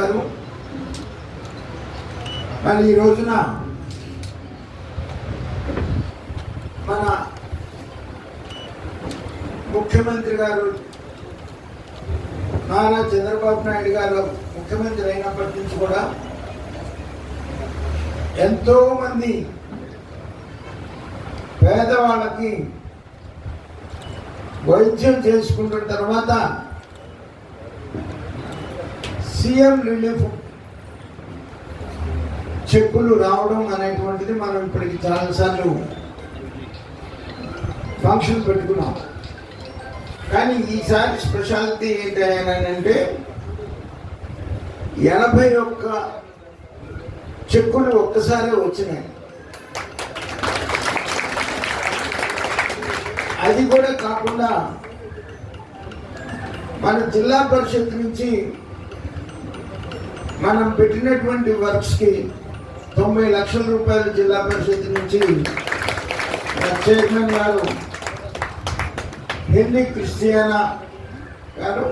గారు. మరి ఈ రోజున మన ముఖ్యమంత్రి గారు నారా చంద్రబాబు నాయుడు గారు ముఖ్యమంత్రి అయినప్పటి నుంచి కూడా ఎంతో మంది పేదవాళ్ళకి వైద్యం చేసుకుంటున్న తర్వాత సీఎం రిలీఫ్ చెక్కులు రావడం అనేటువంటిది మనం ఇప్పటికి చాలాసార్లు ఫంక్షన్ పెట్టుకున్నాం. కానీ ఈసారి స్పెషాలిటీ ఏంటంటే ఎనభై ఒక్క చెక్కులు ఒక్కసారి వచ్చినాయి. అది కూడా కాకుండా మన జిల్లా పరిషత్ నుంచి మనం పెట్టినటువంటి వర్క్స్కి తొంభై లక్షల రూపాయలు జిల్లా పరిషత్ నుంచి చైర్మన్ గారు హెన్రీ క్రిస్టియానా గారు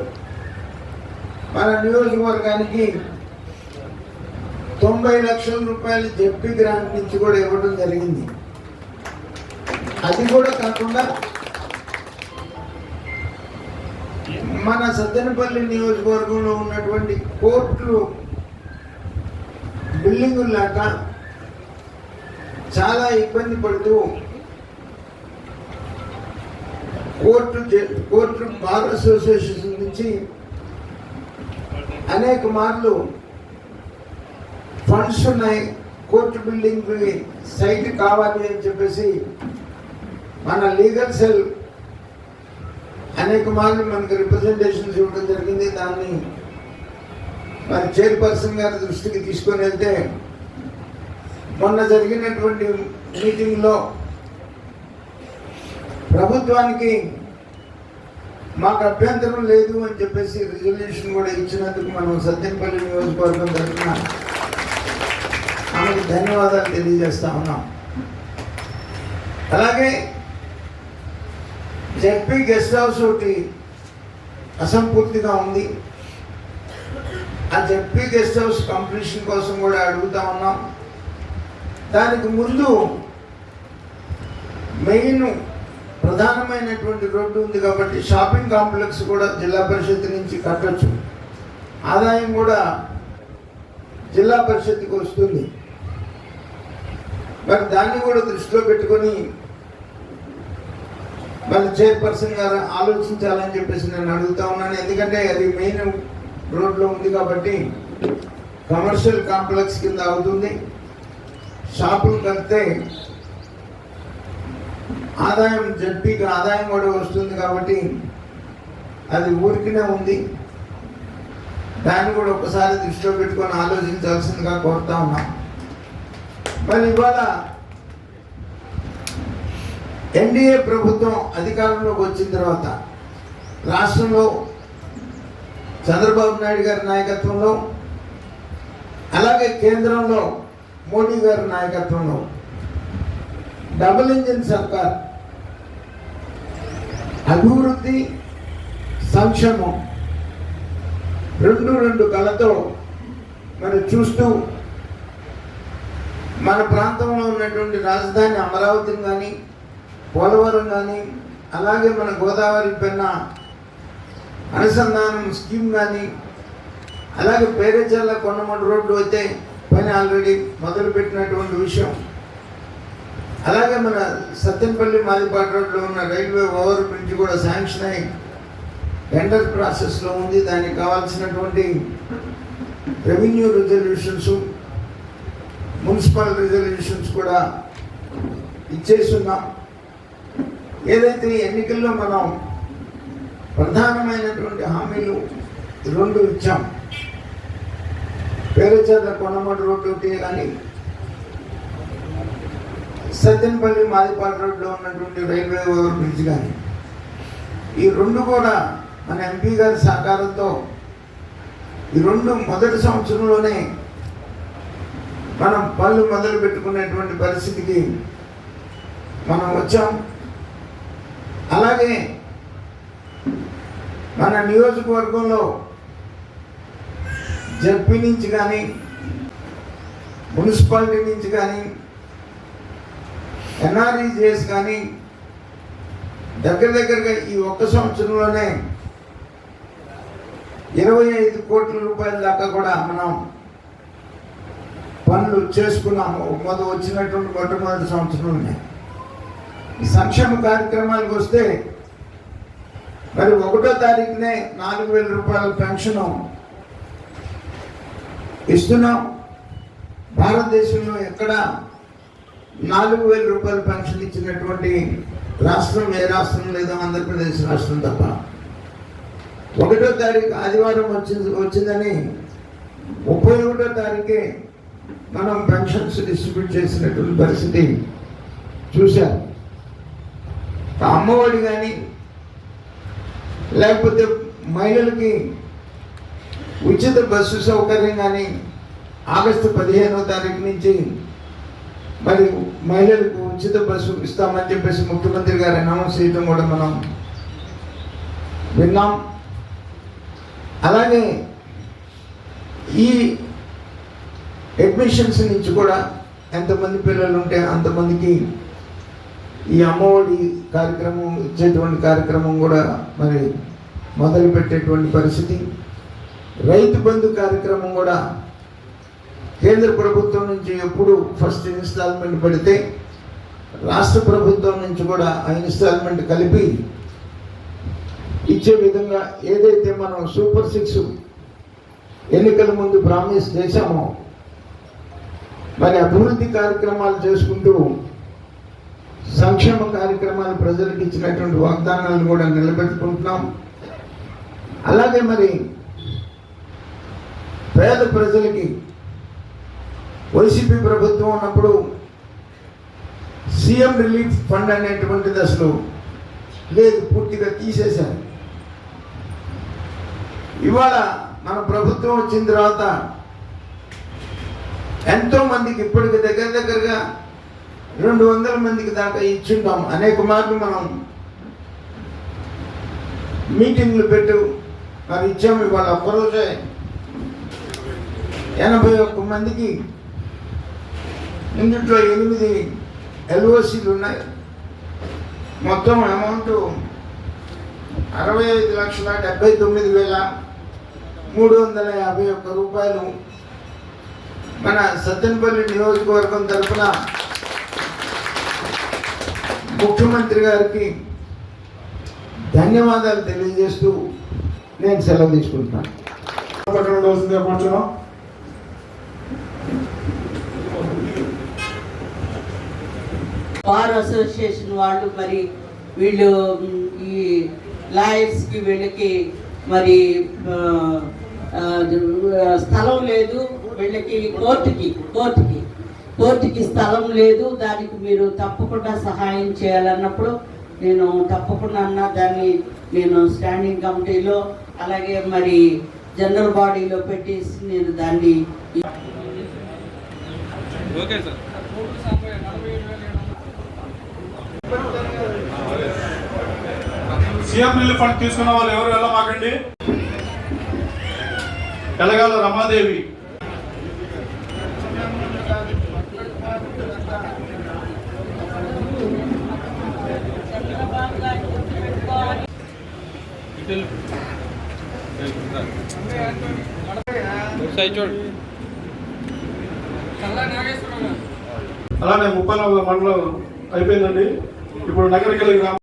మన నియోజకవర్గానికి తొంభై లక్షల రూపాయలు జెప్పి గ్రాంట్ నుంచి కూడా ఇవ్వడం జరిగింది. అది కూడా కాకుండా మన సద్దెనపల్లి నియోజకవర్గంలో ఉన్నటువంటి కోర్టులు బిల్డింగులు లేక చాలా ఇబ్బంది పడుతూ కోర్టు కోర్టు బార్ అసోసియేషన్ నుంచి అనేక మార్లు ఫండ్స్ ఉన్నాయి. కోర్టు బిల్డింగ్ సైట్ కావాలి అని చెప్పేసి మన లీగల్ సెల్ అనేక మార్లు మనకు రిప్రజెంటేషన్స్ ఇవ్వడం జరిగింది. దాన్ని మరి చైర్పర్సన్ గారి దృష్టికి తీసుకొని వెళ్తే మొన్న జరిగినటువంటి మీటింగ్లో ప్రభుత్వానికి మాకు అభ్యంతరం లేదు అని చెప్పేసి రిజల్యూషన్ కూడా ఇచ్చినందుకు మనం సత్యంపల్లి నియోజకవర్గం తరఫున ఆమెకు ధన్యవాదాలు తెలియజేస్తా ఉన్నాం. అలాగే జెడ్పీ గెస్ట్ హౌస్ ఒకటి అసంపూర్తిగా ఉంది. ఆ జెడ్పీ గెస్ట్ హౌస్ కంప్లీషన్ కోసం కూడా అడుగుతా ఉన్నాం. దానికి ముందు మెయిన్ ప్రధానమైనటువంటి రోడ్డు ఉంది కాబట్టి షాపింగ్ కాంప్లెక్స్ కూడా జిల్లా పరిషత్ నుంచి కట్టొచ్చు. ఆదాయం కూడా జిల్లా పరిషత్కి వస్తుంది. మరి దాన్ని కూడా దృష్టిలో పెట్టుకొని మరి చైర్పర్సన్ గారు ఆలోచించాలని చెప్పేసి నేను అడుగుతా ఉన్నాను. ఎందుకంటే అది మెయిన్ రోడ్లో ఉంది కాబట్టి కమర్షియల్ కాంప్లెక్స్ కింద అవుతుంది. షాపులు కడితే ఆదాయం జడ్పీకి ఆదాయం కూడా వస్తుంది కాబట్టి అది ఊరికినే ఉంది. దాన్ని కూడా ఒకసారి దృష్టిలో పెట్టుకొని ఆలోచించాల్సిందిగా కోరుతా ఉన్నాం. మరి ఇవాళ ఎన్డీఏ ప్రభుత్వం అధికారంలోకి వచ్చిన తర్వాత రాష్ట్రంలో చంద్రబాబు నాయుడు గారి నాయకత్వంలో అలాగే కేంద్రంలో మోడీ గారి నాయకత్వంలో డబుల్ ఇంజిన్ సర్కార్ అభివృద్ధి సంక్షేమం రెండు రెండు కళతో మరి చూస్తూ మన ప్రాంతంలో ఉన్నటువంటి రాజధాని అమరావతిని కానీ పోలవరం కానీ అలాగే మన గోదావరి పెన్న అనుసంధానం స్కీమ్ కానీ అలాగే పేరేచర్ల కొండమూడు రోడ్డు అయితే పని ఆల్రెడీ మొదలుపెట్టినటువంటి విషయం. అలాగే మన సత్యంపల్లి మాదిపాటి రోడ్లో ఉన్న రైల్వే ఓవర్ బ్రిడ్జ్ కూడా శాంక్షన్ అయి టెండర్ ప్రాసెస్లో ఉంది. దానికి కావాల్సినటువంటి రెవెన్యూ రిజల్యూషన్స్ మున్సిపల్ రిజల్యూషన్స్ కూడా ఇచ్చేస్తున్నాం. ఏదైతే ఎన్నికల్లో మనం ప్రధానమైనటువంటి హామీలు రెండు ఇచ్చాం. పేరుచేత కొనమటి రోడ్డు ఒకటి కానీ సజ్జనపల్లి మాదిపాల రోడ్లో ఉన్నటువంటి రైల్వే ఓవర్ బ్రిడ్జ్ కానీ ఈ రెండు కూడా మన ఎంపీ గారి సహకారంతో ఈ రెండు మొదటి సంవత్సరంలోనే మనం పళ్ళు మొదలు పెట్టుకునేటువంటి పరిస్థితికి మనం వచ్చాం. అలాగే మన నియోజకవర్గంలో జడ్పీ నుంచి కానీ మున్సిపాలిటీ నుంచి కానీ ఎన్ఆర్ఈజిఎస్ కానీ దగ్గర దగ్గరగా ఈ ఒక్క సంవత్సరంలోనే ఇరవై ఐదు కోట్ల రూపాయల దాకా కూడా మనం పనులు చేసుకున్నాము. మొదటి వచ్చినటువంటి మొట్టమొదటి సంవత్సరంలోనే. ఈ సంక్షేమ కార్యక్రమాలకు వస్తే మరి ఒకటో తారీఖునే నాలుగు వేల రూపాయల పెన్షన్ ఇస్తున్నాం. భారతదేశంలో ఎక్కడ నాలుగు వేల రూపాయల పెన్షన్ ఇచ్చినటువంటి రాష్ట్రం ఏ రాష్ట్రం లేదా ఆంధ్రప్రదేశ్ రాష్ట్రం తప్ప? ఒకటో తారీఖు ఆదివారం వచ్చింది వచ్చిందని ముప్పై ఒకటో తారీఖే మనం పెన్షన్స్ డిస్ట్రిబ్యూట్ చేసినటువంటి పరిస్థితి చూశాం అమ్మఒడి కానీ లేకపోతే మహిళలకి ఉచిత బస్సు సౌకర్యం కానీ ఆగస్టు పదిహేనో తారీఖు నుంచి మరి మహిళలకు ఉచిత బస్సు ఇస్తామని చెప్పేసి ముఖ్యమంత్రి గారు అనౌన్స్ చేయడం కూడా మనం విన్నాం. అలాగే ఈ అడ్మిషన్స్ నుంచి కూడా ఎంతమంది పిల్లలు ఉంటే అంతమందికి ఈ అమ్మఒడి కార్యక్రమం ఇచ్చేటువంటి కార్యక్రమం కూడా మరి మొదలు పెట్టేటువంటి పరిస్థితి. రైతు బంధు కార్యక్రమం కూడా కేంద్ర ప్రభుత్వం నుంచి ఎప్పుడు ఫస్ట్ ఇన్స్టాల్మెంట్ పడితే రాష్ట్ర ప్రభుత్వం నుంచి కూడా ఆ ఇన్స్టాల్మెంట్ కలిపి ఇచ్చే విధంగా ఏదైతే మనం సూపర్ సిక్స్ ఎన్నికల ముందు ప్రామిస్ చేశామో మరి అభివృద్ధి కార్యక్రమాలు చేసుకుంటూ సంక్షేమ కార్యక్రమాలు ప్రజలకు ఇచ్చినటువంటి వాగ్దానాలను కూడా నిలబెట్టుకుంటున్నాం. అలాగే మరి పేద ప్రజలకి వైసీపీ ప్రభుత్వం ఉన్నప్పుడు సీఎం రిలీఫ్ ఫండ్ అనేటువంటిది అసలు లేదు పూర్తిగా తీసేశారు. ఇవాళ మన ప్రభుత్వం వచ్చిన తర్వాత ఎంతోమందికి ఇప్పటికి దగ్గర దగ్గరగా రెండు వందల మందికి దాకా ఇచ్చింటాం. అనేక మార్లు మనం మీటింగ్లు పెట్టు మరి ఇచ్చాము ఇవాళ ఒక్కరోజే. ఎనభై ఒక్క మందికి ఇందులో ఎనిమిది ఎల్ఓసీలు ఉన్నాయి. మొత్తం అమౌంట్ అరవై ఐదు లక్షల డెబ్బై తొమ్మిది వేల మూడు వందల యాభై ఒక్క రూపాయలు మన సత్తెనపల్లి నియోజకవర్గం తరఫున ముఖ్యమంత్రి గారికి ధన్యవాదాలు తెలియజేస్తూ నేను సెలవు తీసుకుంటున్నాను. కూర్చున్నాం. బార్ అసోసియేషన్ వాళ్ళు మరి వీళ్ళు ఈ లాయర్స్కి వీళ్ళకి మరి స్థలం లేదు. వీళ్ళకి కోర్టుకి కోర్టుకి. కోర్టుకి స్థలం లేదు దానికి మీరు తప్పకుండా సహాయం చేయాలన్నప్పుడు నేను తప్పకుండా అన్న దాన్ని నేను స్టాండింగ్ కమిటీలో అలాగే మరి జనరల్ బాడీలో పెట్టేసి నేను దాన్ని okay sir. CM relief fund తీసుకున్న వాళ్ళు ఎవరు? వెళ్ళమాకండి. ఎలగాల రమాదేవి. అలానే ముప్పై నాలుగు మండలం అయిపోయిందండి. ఇప్పుడు నగరికల్ గ్రామం